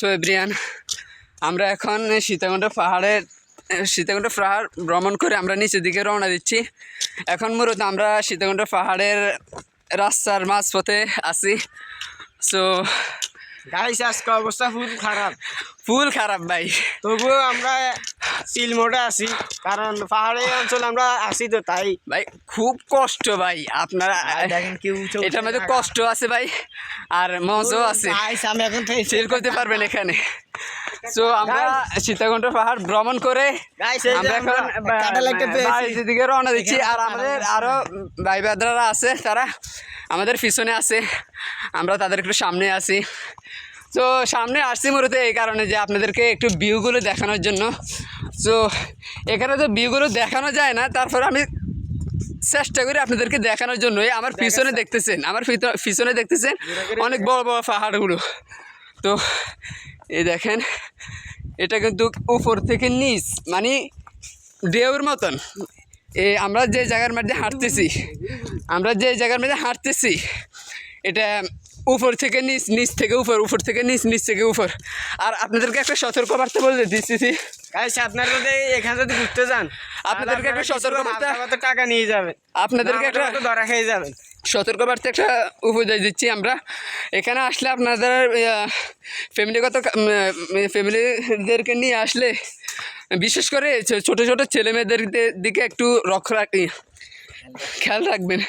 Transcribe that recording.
So everyone আমরা এখন সীতাকুণ্ড পাহাড়ের সীতাকুণ্ড পাহাড় ভ্রমণ করে আমরা নিচের দিকে রওনা দিচ্ছি। এখন মূলত আমরা সীতাকুণ্ড পাহাড়ের রাস্তার মাঝপথে আছি। সো গাইস আজকে অবস্থা ফুল খারাপ। ফুল খারাপ ভাই। তবুও আমরা চিল মোডে আছি কারণ পাহাড়ি অঞ্চল আমরা আছি তো তাই। ভাই খুব কষ্ট ভাই আপনারা দেখেন কি এটার মধ্যে কষ্ট আছে ভাই আর মজাও আছে। আমি এখন থেকে করতে পারবেন এখানে। সো আমরা সীতাকুণ্ড পাহাড় ভ্রমণ করে আমরা এখন বাড়ির দিকে রওনা দিচ্ছি আর আমাদের আরও ভাই বাদরারা আছে তারা আমাদের পিছনে আছে আমরা তাদের একটু সামনে আছি। তো সামনে আসছি মূলত এই কারণে যে আপনাদেরকে একটু ভিউগুলো দেখানোর জন্য। তো এখানে তো ভিউগুলো দেখানো যায় না তারপর আমি চেষ্টা করি আপনাদেরকে দেখানোর জন্যই। আমার পিছনে দেখতেছেন আমার পিছনে দেখতেছেন অনেক বড় বড় পাহাড়গুলো। তো এই দেখেন এটা কিন্তু উপর থেকে নিচ মানে ঢেউর মতন। এ আমরা যে জায়গার মধ্যে হাঁটতেছি আমরা যে জায়গার মধ্যে হাঁটতেছি এটা উপর থেকে নিচ নিচ থেকে উপর উপর থেকে নিচ নিচ থেকে উপর। আর আপনাদেরকে একটা সতর্কবার্তা বলে দিচ্ছি গাইস আপনারা যদি এখানে যদি ঘুরতে যান আপনাদেরকে একটা টাকা নিয়ে যাবেন। আপনাদেরকে একটা ধরা খেয়ে যাবেন। একটা উপদেশ দিচ্ছি আমরা। এখানে আসলে আপনাদের ফ্যামিলিগত ফ্যামিলিদেরকে নিয়ে আসলে বিশেষ করে ছোট ছোট ছেলে মেয়েদের দিকে একটু রক্ষ রাখ খেয়াল রাখবেন।